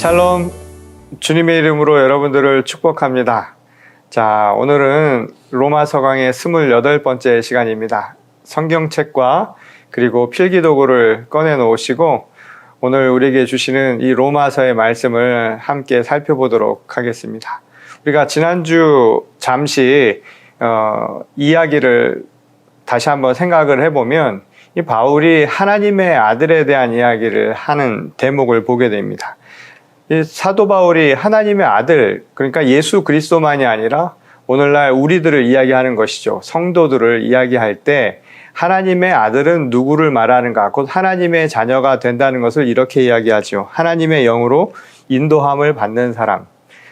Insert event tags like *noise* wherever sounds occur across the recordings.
샬롬 주님의 이름으로 여러분들을 축복합니다. 자, 오늘은 로마 서 강의 28번째 시간입니다. 성경책과 그리고 필기도구를 꺼내 놓으시고 오늘 우리에게 주시는 이 로마서의 말씀을 함께 살펴보도록 하겠습니다. 우리가 지난주 잠시 어, 이야기를 다시 한번 생각을 해보면 이 바울이 하나님의 아들에 대한 이야기를 하는 대목을 보게 됩니다. 이 사도 바울이 하나님의 아들, 그러니까 예수 그리스도만이 아니라 오늘날 우리들을 이야기하는 것이죠. 성도들을 이야기할 때 하나님의 아들은 누구를 말하는가? 곧 하나님의 자녀가 된다는 것을 이렇게 이야기하죠. 하나님의 영으로 인도함을 받는 사람.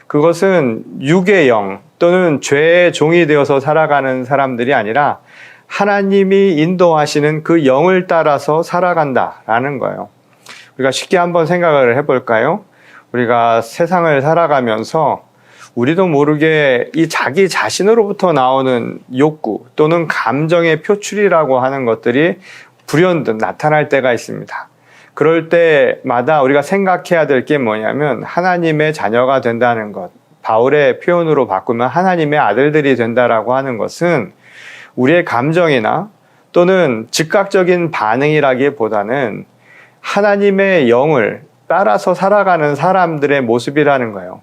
그것은 육의 영 또는 죄의 종이 되어서 살아가는 사람들이 아니라 하나님이 인도하시는 그 영을 따라서 살아간다라는 거예요. 우리가 쉽게 한번 생각을 해볼까요? 우리가 세상을 살아가면서 우리도 모르게 이 자기 자신으로부터 나오는 욕구 또는 감정의 표출이라고 하는 것들이 불현듯 나타날 때가 있습니다. 그럴 때마다 우리가 생각해야 될 게 뭐냐면 하나님의 자녀가 된다는 것. 바울의 표현으로 바꾸면 하나님의 아들들이 된다라고 하는 것은 우리의 감정이나 또는 즉각적인 반응이라기보다는 하나님의 영을 따라서 살아가는 사람들의 모습이라는 거예요.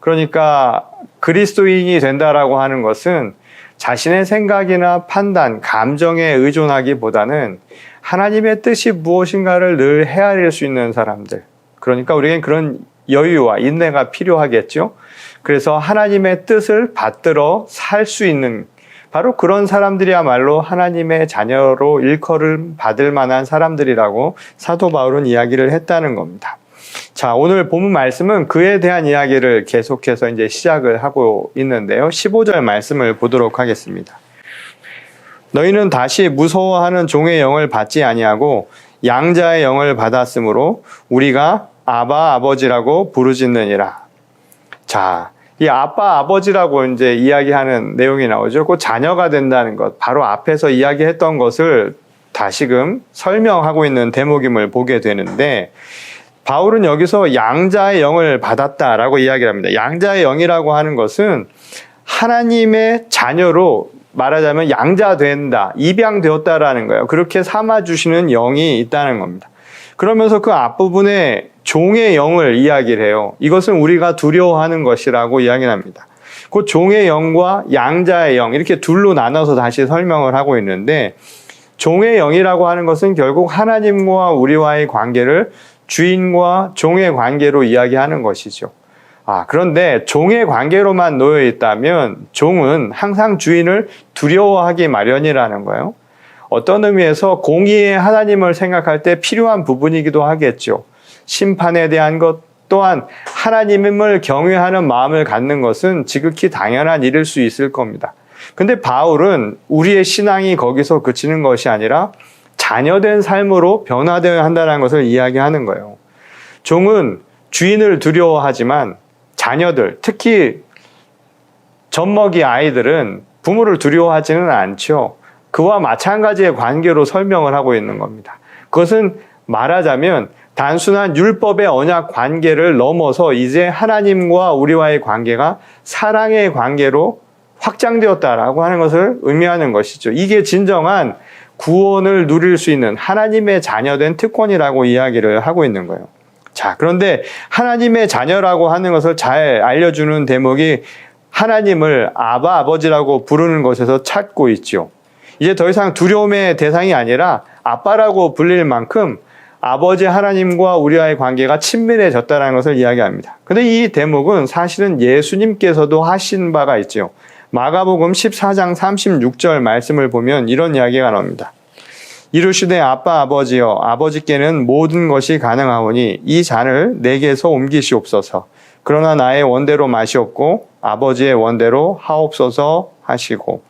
그러니까 그리스도인이 된다라고 하는 것은 자신의 생각이나 판단, 감정에 의존하기보다는 하나님의 뜻이 무엇인가를 늘 헤아릴 수 있는 사람들. 그러니까 우리에겐 그런 여유와 인내가 필요하겠죠. 그래서 하나님의 뜻을 받들어 살 수 있는 바로 그런 사람들이야말로 하나님의 자녀로 일컬을 받을 만한 사람들이라고 사도 바울은 이야기를 했다는 겁니다. 자, 오늘 본문 말씀은 그에 대한 이야기를 계속해서 이제 시작을 하고 있는데요. 15절 말씀을 보도록 하겠습니다. 너희는 다시 무서워하는 종의 영을 받지 아니하고 양자의 영을 받았으므로 우리가 아바 아버지라고 부르짖느니라. 자, 이 아빠 아버지라고 이제 이야기하는 내용이 나오죠. 그 자녀가 된다는 것, 바로 앞에서 이야기했던 것을 다시금 설명하고 있는 대목임을 보게 되는데 바울은 여기서 양자의 영을 받았다라고 이야기를 합니다. 양자의 영이라고 하는 것은 하나님의 자녀로 말하자면 양자된다, 입양되었다라는 거예요. 그렇게 삼아주시는 영이 있다는 겁니다. 그러면서 그 앞부분에 종의 영을 이야기를 해요. 이것은 우리가 두려워하는 것이라고 이야기를 합니다. 그 종의 영과 양자의 영, 이렇게 둘로 나눠서 다시 설명을 하고 있는데, 종의 영이라고 하는 것은 결국 하나님과 우리와의 관계를 주인과 종의 관계로 이야기하는 것이죠. 아, 그런데 종의 관계로만 놓여 있다면 종은 항상 주인을 두려워하기 마련이라는 거예요. 어떤 의미에서 공의의 하나님을 생각할 때 필요한 부분이기도 하겠죠. 심판에 대한 것 또한 하나님을 경외하는 마음을 갖는 것은 지극히 당연한 일일 수 있을 겁니다. 근데 바울은 우리의 신앙이 거기서 그치는 것이 아니라 자녀된 삶으로 변화되어야 한다는 것을 이야기하는 거예요. 종은 주인을 두려워하지만 자녀들, 특히 젖먹이 아이들은 부모를 두려워하지는 않죠. 그와 마찬가지의 관계로 설명을 하고 있는 겁니다. 그것은 말하자면 단순한 율법의 언약 관계를 넘어서 이제 하나님과 우리와의 관계가 사랑의 관계로 확장되었다라고 하는 것을 의미하는 것이죠. 이게 진정한 구원을 누릴 수 있는 하나님의 자녀된 특권이라고 이야기를 하고 있는 거예요. 자, 그런데 하나님의 자녀라고 하는 것을 잘 알려주는 대목이 하나님을 아바 아버지라고 부르는 것에서 찾고 있죠. 이제 더 이상 두려움의 대상이 아니라 아빠라고 불릴 만큼 아버지 하나님과 우리와의 관계가 친밀해졌다는 것을 이야기합니다. 근데 이 대목은 사실은 예수님께서도 하신 바가 있죠. 마가복음 14장 36절 말씀을 보면 이런 이야기가 나옵니다. 이르시되 아빠 아버지여 아버지께는 모든 것이 가능하오니 이 잔을 내게서 옮기시옵소서. 그러나 나의 원대로 마시옵고 아버지의 원대로 하옵소서 하시고.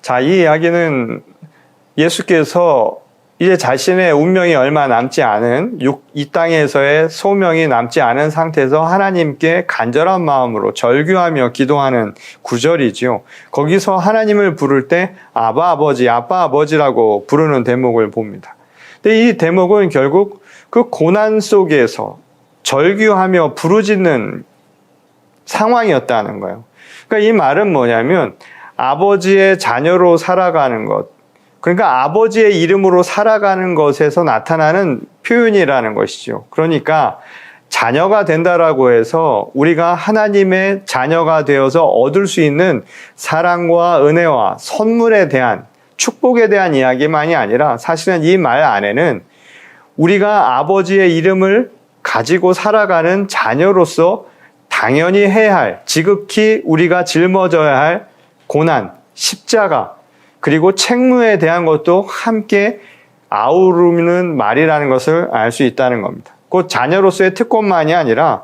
자, 이 이야기는 예수께서 이제 자신의 운명이 얼마 남지 않은 이 땅에서의 소명이 남지 않은 상태에서 하나님께 간절한 마음으로 절규하며 기도하는 구절이지요. 거기서 하나님을 부를 때 아바 아버지, 아빠 아버지라고 부르는 대목을 봅니다. 근데 이 대목은 결국 그 고난 속에서 절규하며 부르짖는 상황이었다는 거예요. 그러니까 이 말은 뭐냐면 아버지의 자녀로 살아가는 것. 그러니까 아버지의 이름으로 살아가는 것에서 나타나는 표현이라는 것이죠. 그러니까 자녀가 된다라고 해서 우리가 하나님의 자녀가 되어서 얻을 수 있는 사랑과 은혜와 선물에 대한 축복에 대한 이야기만이 아니라 사실은 이 말 안에는 우리가 아버지의 이름을 가지고 살아가는 자녀로서 당연히 해야 할, 지극히 우리가 짊어져야 할 고난, 십자가, 그리고 책무에 대한 것도 함께 아우르는 말이라는 것을 알 수 있다는 겁니다. 곧 자녀로서의 특권만이 아니라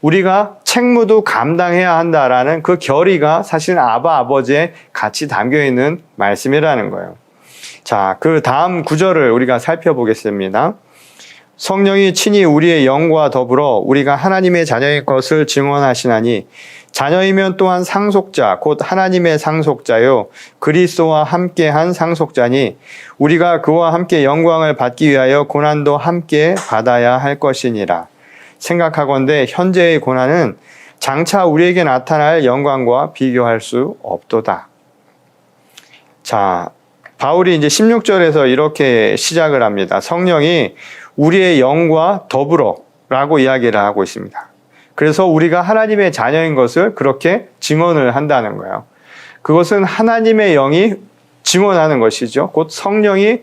우리가 책무도 감당해야 한다라는 그 결의가 사실 아바 아버지에 같이 담겨 있는 말씀이라는 거예요. 자, 그 다음 구절을 우리가 살펴보겠습니다. 성령이 친히 우리의 영과 더불어 우리가 하나님의 자녀의 것을 증언하시나니 자녀이면 또한 상속자 곧 하나님의 상속자요 그리스도와 함께한 상속자니 우리가 그와 함께 영광을 받기 위하여 고난도 함께 받아야 할 것이니라 생각하건대 현재의 고난은 장차 우리에게 나타날 영광과 비교할 수 없도다. 자, 바울이 이제 16절에서 이렇게 시작을 합니다. 성령이 우리의 영과 더불어 라고 이야기를 하고 있습니다. 그래서 우리가 하나님의 자녀인 것을 그렇게 증언을 한다는 거예요. 그것은 하나님의 영이 증언하는 것이죠. 곧 성령이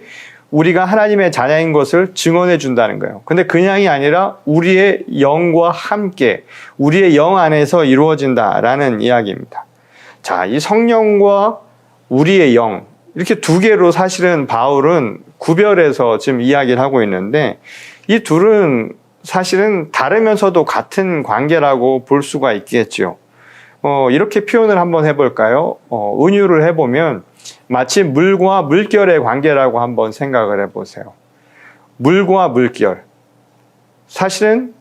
우리가 하나님의 자녀인 것을 증언해 준다는 거예요. 근데 그냥이 아니라 우리의 영과 함께 우리의 영 안에서 이루어진다라는 이야기입니다. 자, 이 성령과 우리의 영 이렇게 두 개로 사실은 바울은 구별해서 지금 이야기를 하고 있는데 이 둘은 사실은 다르면서도 같은 관계라고 볼 수가 있겠죠. 어, 이렇게 표현을 한번 해볼까요? 어, 은유를 해보면 마치 물과 물결의 관계라고 한번 생각을 해보세요. 물과 물결. 사실은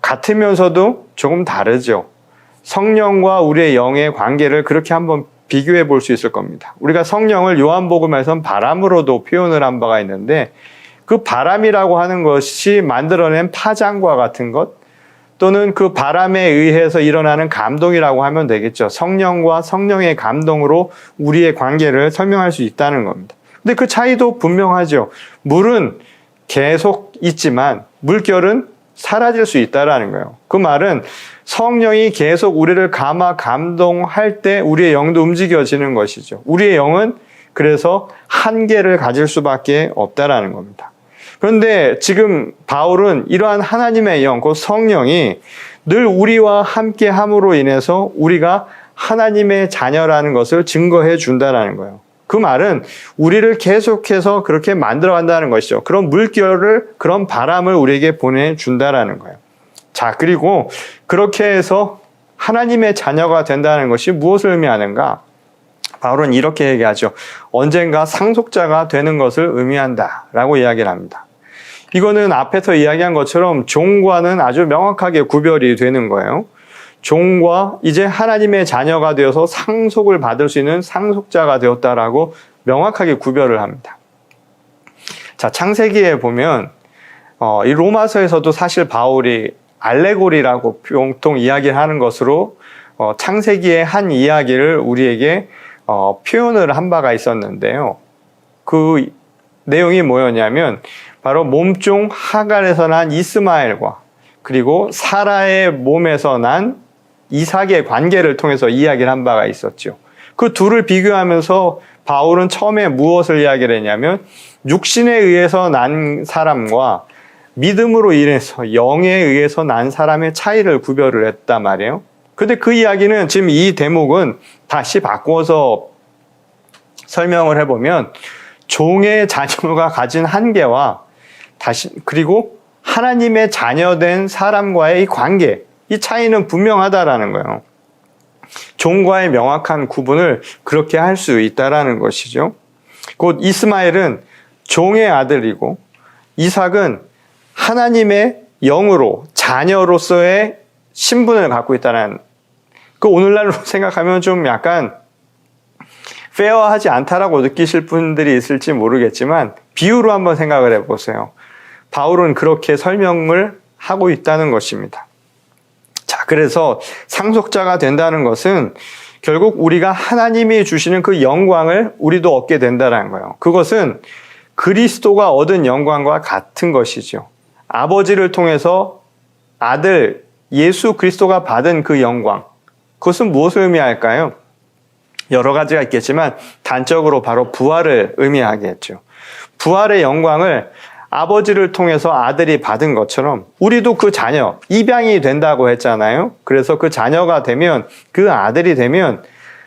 같으면서도 조금 다르죠. 성령과 우리의 영의 관계를 그렇게 한번 비교해 볼 수 있을 겁니다. 우리가 성령을 요한복음에선 바람으로도 표현을 한 바가 있는데 그 바람이라고 하는 것이 만들어낸 파장과 같은 것 또는 그 바람에 의해서 일어나는 감동이라고 하면 되겠죠. 성령과 성령의 감동으로 우리의 관계를 설명할 수 있다는 겁니다. 근데 그 차이도 분명하죠. 물은 계속 있지만 물결은 사라질 수 있다라는 거예요. 그 말은 성령이 계속 우리를 감화 감동할 때 우리의 영도 움직여지는 것이죠. 우리의 영은 그래서 한계를 가질 수밖에 없다라는 겁니다. 그런데 지금 바울은 이러한 하나님의 영, 그 성령이 늘 우리와 함께 함으로 인해서 우리가 하나님의 자녀라는 것을 증거해 준다라는 거예요. 그 말은 우리를 계속해서 그렇게 만들어 간다는 것이죠. 그런 물결을, 그런 바람을 우리에게 보내준다라는 거예요. 자, 그리고 그렇게 해서 하나님의 자녀가 된다는 것이 무엇을 의미하는가? 바울은 이렇게 얘기하죠. 언젠가 상속자가 되는 것을 의미한다. 라고 이야기를 합니다. 이거는 앞에서 이야기한 것처럼 종과는 아주 명확하게 구별이 되는 거예요. 종과 이제 하나님의 자녀가 되어서 상속을 받을 수 있는 상속자가 되었다라고 명확하게 구별을 합니다. 자, 창세기에 보면 어, 이 로마서에서도 사실 바울이 알레고리라고 보통 이야기를 하는 것으로 어, 창세기의 한 이야기를 우리에게 어, 표현을 한 바가 있었는데요. 그 내용이 뭐였냐면 바로 몸종 하갈에서 난 이스마엘과 그리고 사라의 몸에서 난 이삭의 관계를 통해서 이야기를 한 바가 있었죠. 그 둘을 비교하면서 바울은 처음에 무엇을 이야기를 했냐면 육신에 의해서 난 사람과 믿음으로 인해서 영에 의해서 난 사람의 차이를 구별을 했단 말이에요. 근데 그 이야기는 지금 이 대목은 다시 바꾸어서 설명을 해보면 종의 자녀가 가진 한계와 다시 그리고 하나님의 자녀된 사람과의 이 관계 이 차이는 분명하다라는 거예요. 종과의 명확한 구분을 그렇게 할 수 있다라는 것이죠. 곧 이스마엘은 종의 아들이고 이삭은 하나님의 영으로 자녀로서의 신분을 갖고 있다는 그 오늘날로 *laughs* 생각하면 좀 약간 페어하지 않다라고 느끼실 분들이 있을지 모르겠지만 비유로 한번 생각을 해보세요. 바울은 그렇게 설명을 하고 있다는 것입니다. 자, 그래서 상속자가 된다는 것은 결국 우리가 하나님이 주시는 그 영광을 우리도 얻게 된다는 거예요. 그것은 그리스도가 얻은 영광과 같은 것이죠. 아버지를 통해서 아들 예수 그리스도가 받은 그 영광. 그것은 무엇을 의미할까요? 여러 가지가 있겠지만 단적으로 바로 부활을 의미하겠죠. 부활의 영광을 아버지를 통해서 아들이 받은 것처럼 우리도 그 자녀, 입양이 된다고 했잖아요. 그래서 그 자녀가 되면 그 아들이 되면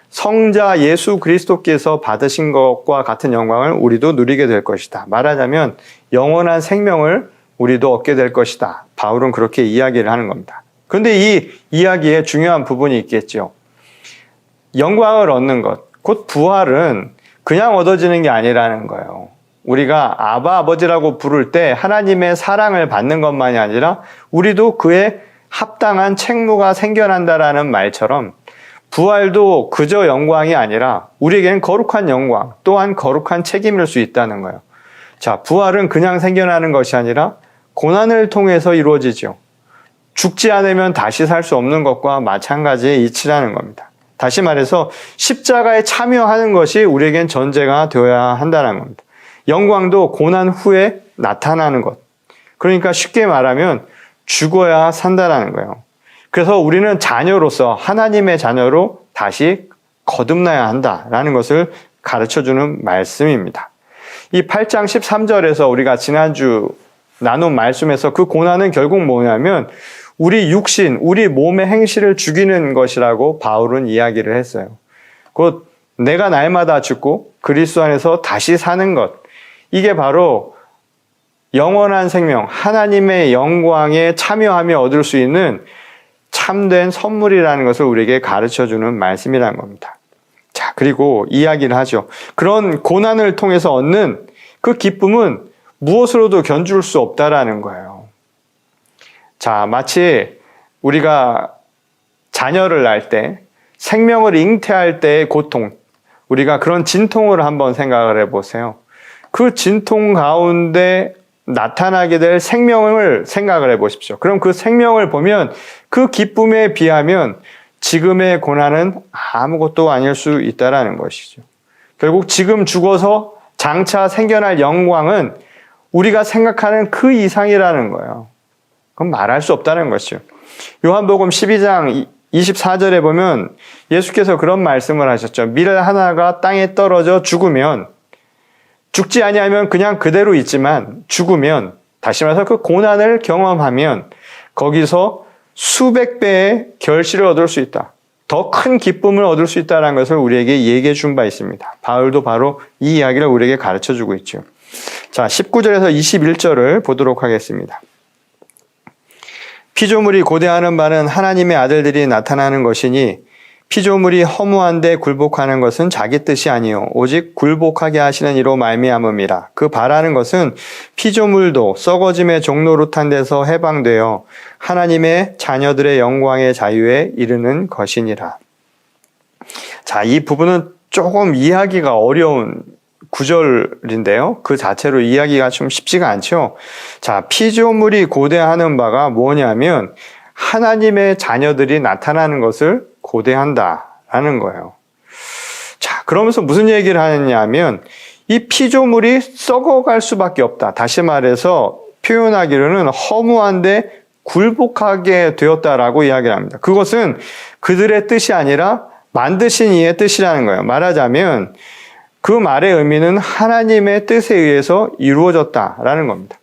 성자 예수 그리스도께서 받으신 것과 같은 영광을 우리도 누리게 될 것이다. 말하자면 영원한 생명을 우리도 얻게 될 것이다. 바울은 그렇게 이야기를 하는 겁니다. 그런데 이 이야기에 중요한 부분이 있겠죠. 영광을 얻는 것, 곧 부활은 그냥 얻어지는 게 아니라는 거예요. 우리가 아바 아버지라고 부를 때 하나님의 사랑을 받는 것만이 아니라 우리도 그에 합당한 책무가 생겨난다라는 말처럼 부활도 그저 영광이 아니라 우리에게는 거룩한 영광 또한 거룩한 책임일 수 있다는 거예요. 자, 부활은 그냥 생겨나는 것이 아니라 고난을 통해서 이루어지죠. 죽지 않으면 다시 살 수 없는 것과 마찬가지의 이치라는 겁니다. 다시 말해서 십자가에 참여하는 것이 우리에겐 전제가 되어야 한다는 겁니다. 영광도 고난 후에 나타나는 것. 그러니까 쉽게 말하면 죽어야 산다라는 거예요. 그래서 우리는 자녀로서 하나님의 자녀로 다시 거듭나야 한다라는 것을 가르쳐 주는 말씀입니다. 이 8장 13절에서 우리가 지난주 나눈 말씀에서 그 고난은 결국 뭐냐면 우리 육신, 우리 몸의 행실을 죽이는 것이라고 바울은 이야기를 했어요. 곧 내가 날마다 죽고 그리스도 안에서 다시 사는 것. 이게 바로 영원한 생명, 하나님의 영광에 참여하며 얻을 수 있는 참된 선물이라는 것을 우리에게 가르쳐 주는 말씀이라는 겁니다. 자, 그리고 이야기를 하죠. 그런 고난을 통해서 얻는 그 기쁨은 무엇으로도 견줄 수 없다라는 거예요. 자, 마치 우리가 자녀를 낳을 때 생명을 잉태할 때의 고통, 우리가 그런 진통을 한번 생각을 해 보세요. 그 진통 가운데 나타나게 될 생명을 생각을 해 보십시오. 그럼 그 생명을 보면 그 기쁨에 비하면 지금의 고난은 아무것도 아닐 수 있다라는 것이죠. 결국 지금 죽어서 장차 생겨날 영광은 우리가 생각하는 그 이상이라는 거예요. 그건 말할 수 없다는 것이죠. 요한복음 12장 24절에 보면 예수께서 그런 말씀을 하셨죠. 밀 하나가 땅에 떨어져 죽으면 죽지 아니하면 그냥 그대로 있지만 죽으면 다시 말해서 그 고난을 경험하면 거기서 수백 배의 결실을 얻을 수 있다. 더 큰 기쁨을 얻을 수 있다는 것을 우리에게 얘기해 준 바 있습니다. 바울도 바로 이 이야기를 우리에게 가르쳐 주고 있죠. 자, 19절에서 21절을 보도록 하겠습니다. 피조물이 고대하는 바는 하나님의 아들들이 나타나는 것이니 피조물이 허무한데 굴복하는 것은 자기 뜻이 아니요 오직 굴복하게 하시는 이로 말미암음이라 그 바라는 것은 피조물도 썩어짐의 종노릇한 데서 해방되어 하나님의 자녀들의 영광의 자유에 이르는 것이니라. 자, 이 부분은 조금 이해하기가 어려운 구절인데요. 그 자체로 이야기가 좀 쉽지가 않죠. 자, 피조물이 고대하는 바가 뭐냐면 하나님의 자녀들이 나타나는 것을 고대한다라는 거예요. 자, 그러면서 무슨 얘기를 하느냐면 이 피조물이 썩어갈 수밖에 없다. 다시 말해서 표현하기로는 허무한데 굴복하게 되었다라고 이야기를 합니다. 그것은 그들의 뜻이 아니라 만드신 이의 뜻이라는 거예요. 말하자면 그 말의 의미는 하나님의 뜻에 의해서 이루어졌다라는 겁니다.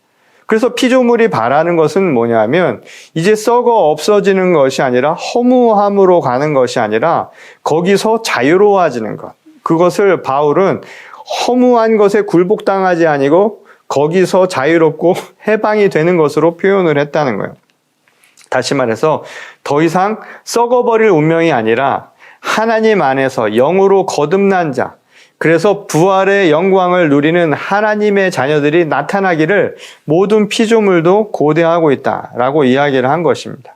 그래서 피조물이 바라는 것은 뭐냐면 이제 썩어 없어지는 것이 아니라 허무함으로 가는 것이 아니라 거기서 자유로워지는 것. 그것을 바울은 허무한 것에 굴복당하지 아니고 거기서 자유롭고 *laughs* 해방이 되는 것으로 표현을 했다는 거예요. 다시 말해서 더 이상 썩어버릴 운명이 아니라 하나님 안에서 영으로 거듭난 자, 그래서 부활의 영광을 누리는 하나님의 자녀들이 나타나기를 모든 피조물도 고대하고 있다라고 이야기를 한 것입니다.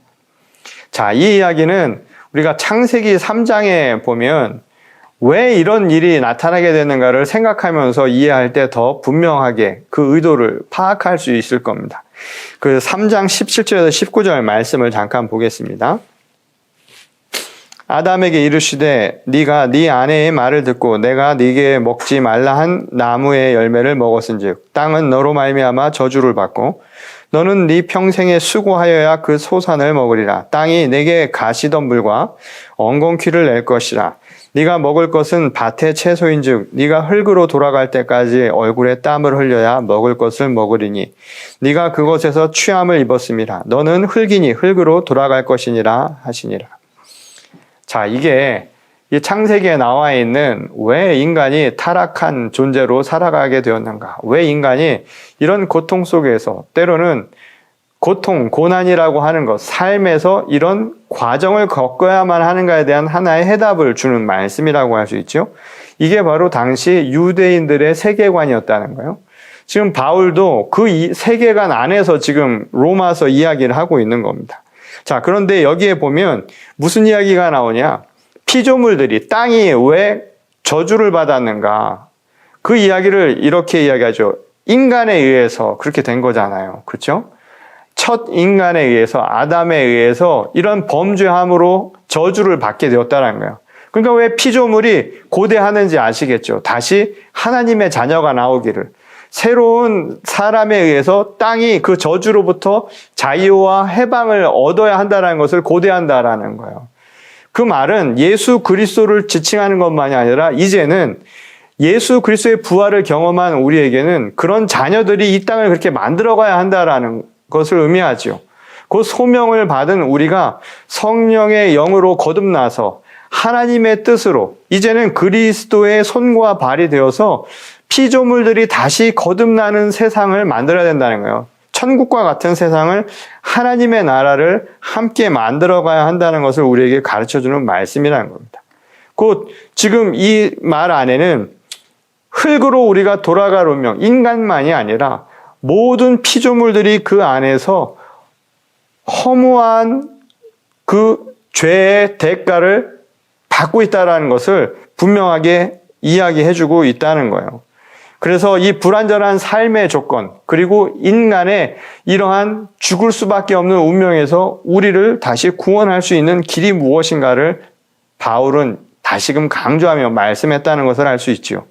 자, 이 이야기는 우리가 창세기 3장에 보면 왜 이런 일이 나타나게 되는가를 생각하면서 이해할 때 더 분명하게 그 의도를 파악할 수 있을 겁니다. 그 3장 17절에서 19절 말씀을 잠깐 보겠습니다. 아담에게 이르시되 네가 네 아내의 말을 듣고 내가 네게 먹지 말라 한 나무의 열매를 먹었은즉 땅은 너로 말미암아 저주를 받고 너는 네 평생에 수고하여야 그 소산을 먹으리라. 땅이 내게 가시덤불과 엉겅퀴를 낼 것이라. 네가 먹을 것은 밭의 채소인즉 네가 흙으로 돌아갈 때까지 얼굴에 땀을 흘려야 먹을 것을 먹으리니 네가 그것에서 취함을 입었음이라 너는 흙이니 흙으로 돌아갈 것이니라 하시니라 자, 이게 이 창세기에 나와 있는 왜 인간이 타락한 존재로 살아가게 되었는가? 왜 인간이 이런 고통 속에서 때로는 고통, 고난이라고 하는 것, 삶에서 이런 과정을 겪어야만 하는가에 대한 하나의 해답을 주는 말씀이라고 할 수 있죠. 이게 바로 당시 유대인들의 세계관이었다는 거예요. 지금 바울도 그 세계관 안에서 지금 로마서 이야기를 하고 있는 겁니다. 자, 그런데 여기에 보면 무슨 이야기가 나오냐? 피조물들이 땅이 왜 저주를 받았는가? 그 이야기를 이렇게 이야기하죠. 인간에 의해서 그렇게 된 거잖아요. 그렇죠? 첫 인간에 의해서 아담에 의해서 이런 범죄함으로 저주를 받게 되었다는 거예요. 그러니까 왜 피조물이 고대하는지 아시겠죠? 다시 하나님의 자녀가 나오기를 새로운 사람에 의해서 땅이 그 저주로부터 자유와 해방을 얻어야 한다는 것을 고대한다라는 거예요. 그 말은 예수 그리스도를 지칭하는 것만이 아니라 이제는 예수 그리스도의 부활을 경험한 우리에게는 그런 자녀들이 이 땅을 그렇게 만들어가야 한다라는 것을 의미하지요. 그 소명을 받은 우리가 성령의 영으로 거듭나서 하나님의 뜻으로 이제는 그리스도의 손과 발이 되어서 피조물들이 다시 거듭나는 세상을 만들어야 된다는 거예요. 천국과 같은 세상을 하나님의 나라를 함께 만들어 가야 한다는 것을 우리에게 가르쳐 주는 말씀이라는 겁니다. 곧 지금 이 말 안에는 흙으로 우리가 돌아갈 운명, 인간만이 아니라 모든 피조물들이 그 안에서 허무한 그 죄의 대가를 받고 있다는 것을 분명하게 이야기해주고 있다는 거예요. 그래서 이 불완전한 삶의 조건, 그리고 인간의 이러한 죽을 수밖에 없는 운명에서 우리를 다시 구원할 수 있는 길이 무엇인가를 바울은 다시금 강조하며 말씀했다는 것을 알 수 있지요.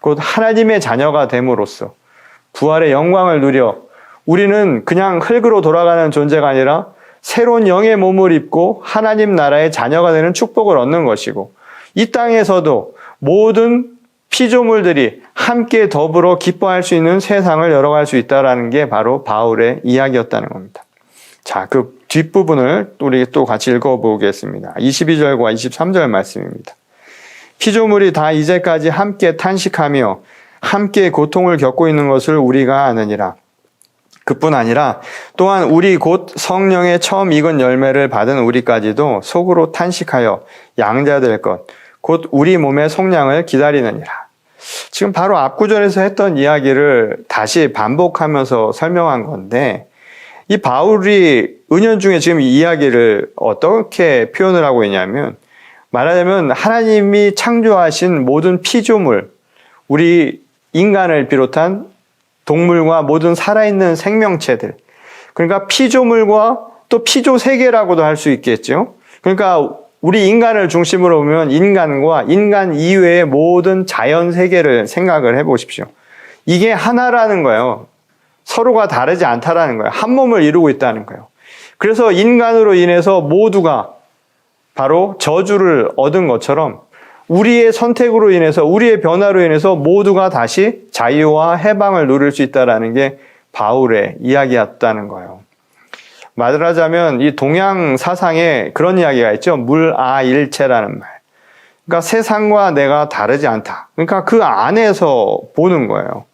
곧 하나님의 자녀가 됨으로써 부활의 영광을 누려 우리는 그냥 흙으로 돌아가는 존재가 아니라 새로운 영의 몸을 입고 하나님 나라의 자녀가 되는 축복을 얻는 것이고 이 땅에서도 모든 피조물들이 함께 더불어 기뻐할 수 있는 세상을 열어갈 수 있다라는 게 바로 바울의 이야기였다는 겁니다. 자, 그 뒷부분을 우리 또 같이 읽어보겠습니다. 22절과 23절 말씀입니다. 피조물이 다 이제까지 함께 탄식하며 함께 고통을 겪고 있는 것을 우리가 아느니라. 그뿐 아니라 또한 우리 곧 성령의 처음 익은 열매를 받은 우리까지도 속으로 탄식하여 양자될 것, 곧 우리 몸의 속량을 기다리느니라. 지금 바로 앞구절에서 했던 이야기를 다시 반복하면서 설명한 건데, 이 바울이 은연 중에 지금 이 이야기를 어떻게 표현을 하고 있냐면, 말하자면 하나님이 창조하신 모든 피조물, 우리 인간을 비롯한 동물과 모든 살아있는 생명체들, 그러니까 피조물과 또 피조 세계라고도 할 수 있겠죠. 그러니까 우리 인간을 중심으로 보면 인간과 인간 이외의 모든 자연 세계를 생각을 해 보십시오. 이게 하나라는 거예요. 서로가 다르지 않다라는 거예요. 한 몸을 이루고 있다는 거예요. 그래서 인간으로 인해서 모두가 바로 저주를 얻은 것처럼 우리의 선택으로 인해서 우리의 변화로 인해서 모두가 다시 자유와 해방을 누릴 수 있다라는 게 바울의 이야기였다는 거예요. 말하자면 이 동양 사상에 그런 이야기가 있죠. 물아일체라는 말. 그러니까 세상과 내가 다르지 않다. 그러니까 그 안에서 보는 거예요.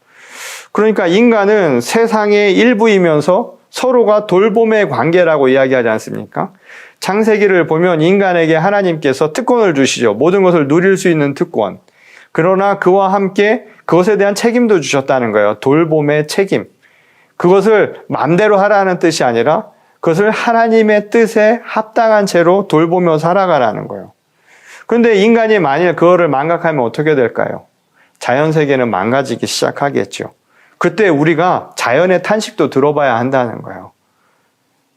그러니까 인간은 세상의 일부이면서 서로가 돌봄의 관계라고 이야기하지 않습니까? 창세기를 보면 인간에게 하나님께서 특권을 주시죠. 모든 것을 누릴 수 있는 특권. 그러나 그와 함께 그것에 대한 책임도 주셨다는 거예요. 돌봄의 책임. 그것을 맘대로 하라는 뜻이 아니라 그것을 하나님의 뜻에 합당한 채로 돌보며 살아가라는 거예요. 그런데 인간이 만일 그거를 망각하면 어떻게 될까요? 자연 세계는 망가지기 시작하겠죠. 그때 우리가 자연의 탄식도 들어봐야 한다는 거예요.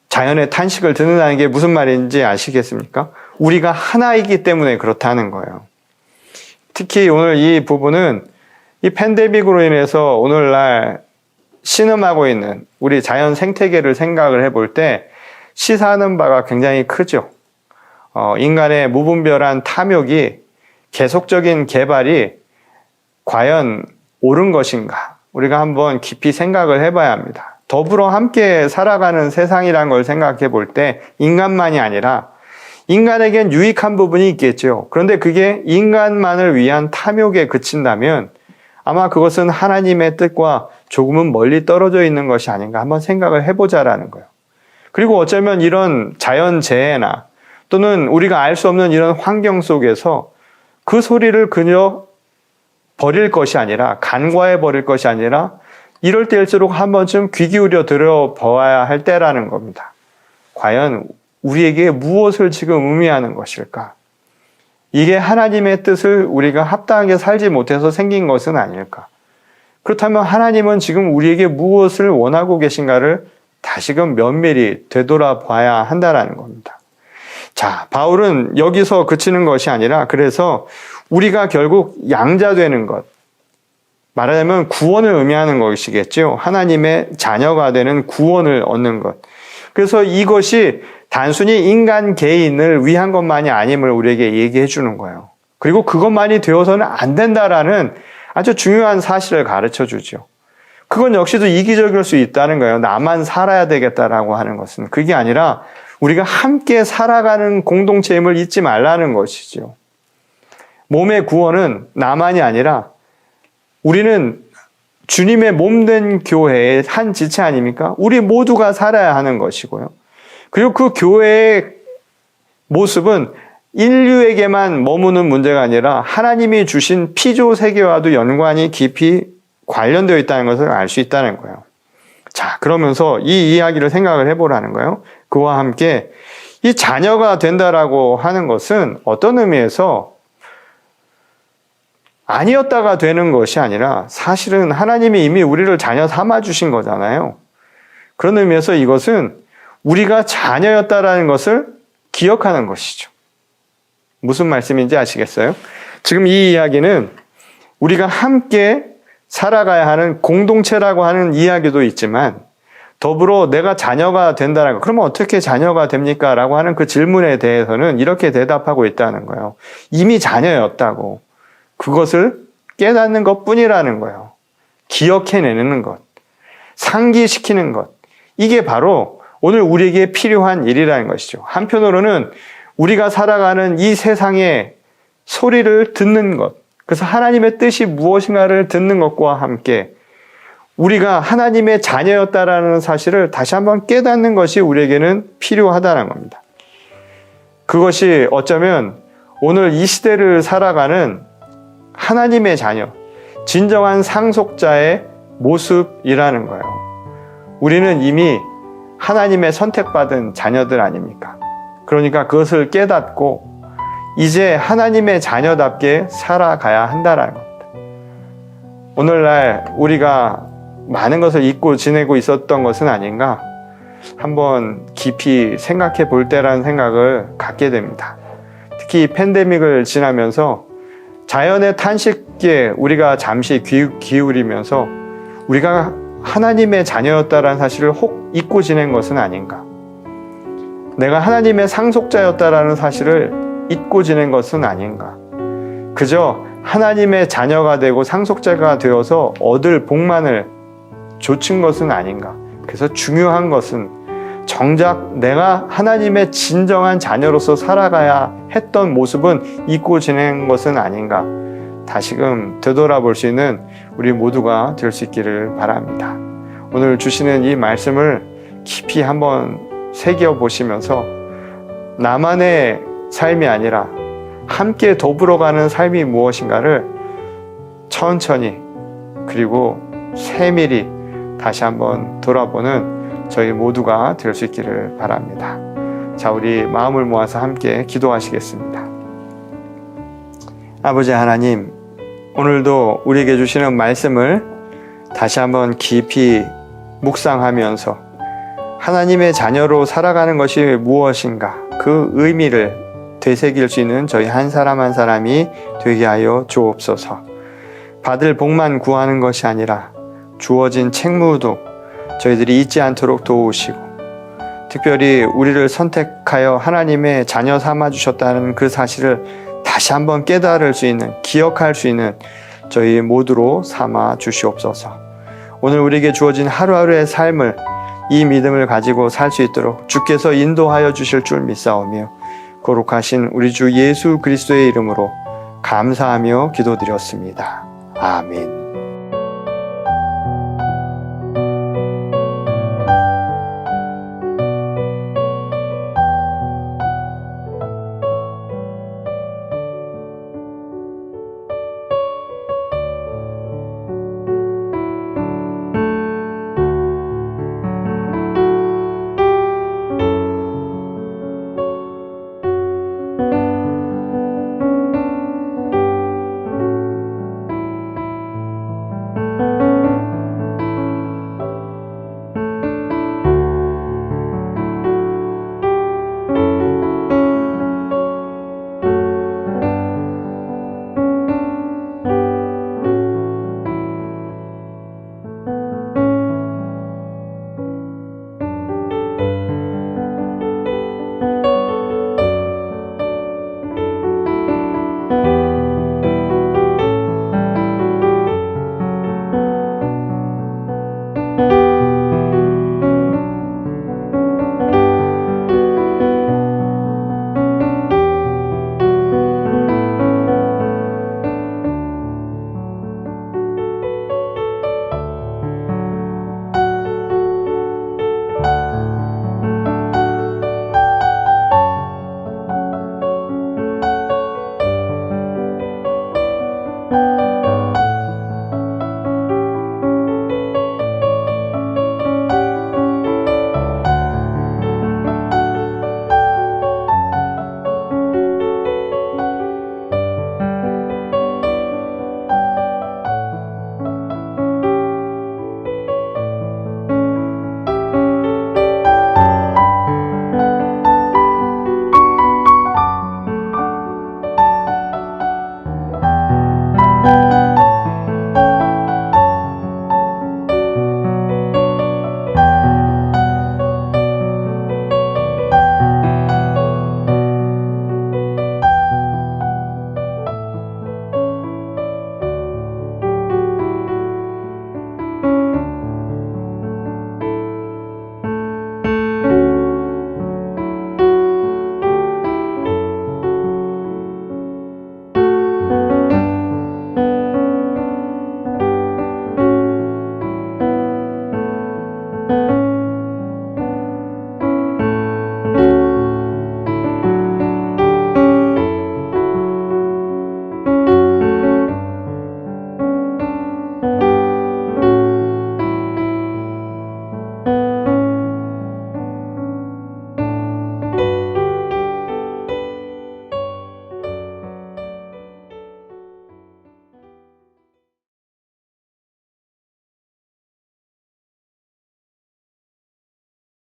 자연의 탄식을 듣는다는 게 무슨 말인지 아시겠습니까? 우리가 하나이기 때문에 그렇다는 거예요. 특히 오늘 이 부분은 이 팬데믹으로 인해서 오늘날 신음하고 있는 우리 자연 생태계를 생각을 해볼 때 시사하는 바가 굉장히 크죠. 어, 인간의 무분별한 탐욕이 계속적인 개발이 과연 옳은 것인가? 우리가 한번 깊이 생각을 해봐야 합니다. 더불어 함께 살아가는 세상이란 걸 생각해 볼 때 인간만이 아니라 인간에겐 유익한 부분이 있겠죠. 그런데 그게 인간만을 위한 탐욕에 그친다면 아마 그것은 하나님의 뜻과 조금은 멀리 떨어져 있는 것이 아닌가 한번 생각을 해보자라는 거예요. 그리고 어쩌면 이런 자연재해나 또는 우리가 알 수 없는 이런 환경 속에서 그 소리를 그저 버릴 것이 아니라 간과해 버릴 것이 아니라 이럴 때일수록 한 번쯤 귀 기울여 들어보아야 할 때라는 겁니다. 과연 우리에게 무엇을 지금 의미하는 것일까? 이게 하나님의 뜻을 우리가 합당하게 살지 못해서 생긴 것은 아닐까? 그렇다면 하나님은 지금 우리에게 무엇을 원하고 계신가를 다시금 면밀히 되돌아봐야 한다라는 겁니다. 자, 바울은 여기서 그치는 것이 아니라 그래서 우리가 결국 양자되는 것, 말하자면 구원을 의미하는 것이겠죠. 하나님의 자녀가 되는 구원을 얻는 것. 그래서 이것이 단순히 인간 개인을 위한 것만이 아님을 우리에게 얘기해 주는 거예요. 그리고 그것만이 되어서는 안 된다라는 아주 중요한 사실을 가르쳐 주죠. 그건 역시도 이기적일 수 있다는 거예요. 나만 살아야 되겠다라고 하는 것은. 그게 아니라 우리가 함께 살아가는 공동체임을 잊지 말라는 것이죠. 몸의 구원은 나만이 아니라 우리는 주님의 몸된 교회의 한 지체 아닙니까? 우리 모두가 살아야 하는 것이고요. 그리고 그 교회의 모습은 인류에게만 머무는 문제가 아니라 하나님이 주신 피조 세계와도 연관이 깊이 관련되어 있다는 것을 알 수 있다는 거예요. 자, 그러면서 이 이야기를 생각을 해보라는 거예요. 그와 함께 이 자녀가 된다라고 하는 것은 어떤 의미에서 아니었다가 되는 것이 아니라 사실은 하나님이 이미 우리를 자녀 삼아 주신 거잖아요. 그런 의미에서 이것은 우리가 자녀였다라는 것을 기억하는 것이죠. 무슨 말씀인지 아시겠어요? 지금 이 이야기는 우리가 함께 살아가야 하는 공동체라고 하는 이야기도 있지만 더불어 내가 자녀가 된다는 거. 그러면 어떻게 자녀가 됩니까? 라고 하는 그 질문에 대해서는 이렇게 대답하고 있다는 거예요. 이미 자녀였다고. 그것을 깨닫는 것 뿐이라는 거예요. 기억해내는 것. 상기시키는 것. 이게 바로 오늘 우리에게 필요한 일이라는 것이죠. 한편으로는 우리가 살아가는 이 세상의 소리를 듣는 것. 그래서 하나님의 뜻이 무엇인가를 듣는 것과 함께 우리가 하나님의 자녀였다라는 사실을 다시 한번 깨닫는 것이 우리에게는 필요하다는 겁니다. 그것이 어쩌면 오늘 이 시대를 살아가는 하나님의 자녀, 진정한 상속자의 모습이라는 거예요. 우리는 이미 하나님의 선택받은 자녀들 아닙니까? 그러니까 그것을 깨닫고 이제 하나님의 자녀답게 살아가야 한다라는 겁니다. 오늘날 우리가 많은 것을 잊고 지내고 있었던 것은 아닌가 한번 깊이 생각해 볼 때라는 생각을 갖게 됩니다. 특히 팬데믹을 지나면서 자연의 탄식에 우리가 잠시 귀, 기울이면서 우리가 하나님의 자녀였다라는 사실을 혹 잊고 지낸 것은 아닌가. 내가 하나님의 상속자였다라는 사실을 잊고 지낸 것은 아닌가. 그저 하나님의 자녀가 되고 상속자가 되어서 얻을 복만을 좇은 것은 아닌가. 그래서 중요한 것은 정작 내가 하나님의 진정한 자녀로서 살아가야 했던 모습은 잊고 지낸 것은 아닌가. 다시금 되돌아볼 수 있는 우리 모두가 될 수 있기를 바랍니다. 오늘 주시는 이 말씀을 깊이 한번 새겨 보시면서 나만의 삶이 아니라 함께 더불어가는 삶이 무엇인가를 천천히 그리고 세밀히 다시 한번 돌아보는 저희 모두가 될 수 있기를 바랍니다. 자, 우리 마음을 모아서 함께 기도하시겠습니다. 아버지 하나님, 오늘도 우리에게 주시는 말씀을 다시 한번 깊이 묵상하면서 하나님의 자녀로 살아가는 것이 무엇인가 그 의미를 되새길 수 있는 저희 한 사람 한 사람이 되게 하여 주옵소서. 받을 복만 구하는 것이 아니라 주어진 책무도 저희들이 잊지 않도록 도우시고 특별히 우리를 선택하여 하나님의 자녀 삼아 주셨다는 그 사실을 다시 한번 깨달을 수 있는 기억할 수 있는 저희 모두로 삼아 주시옵소서. 오늘 우리에게 주어진 하루하루의 삶을 이 믿음을 가지고 살 수 있도록 주께서 인도하여 주실 줄 믿사오며 거룩하신 우리 주 예수 그리스도의 이름으로 감사하며 기도드렸습니다. 아멘.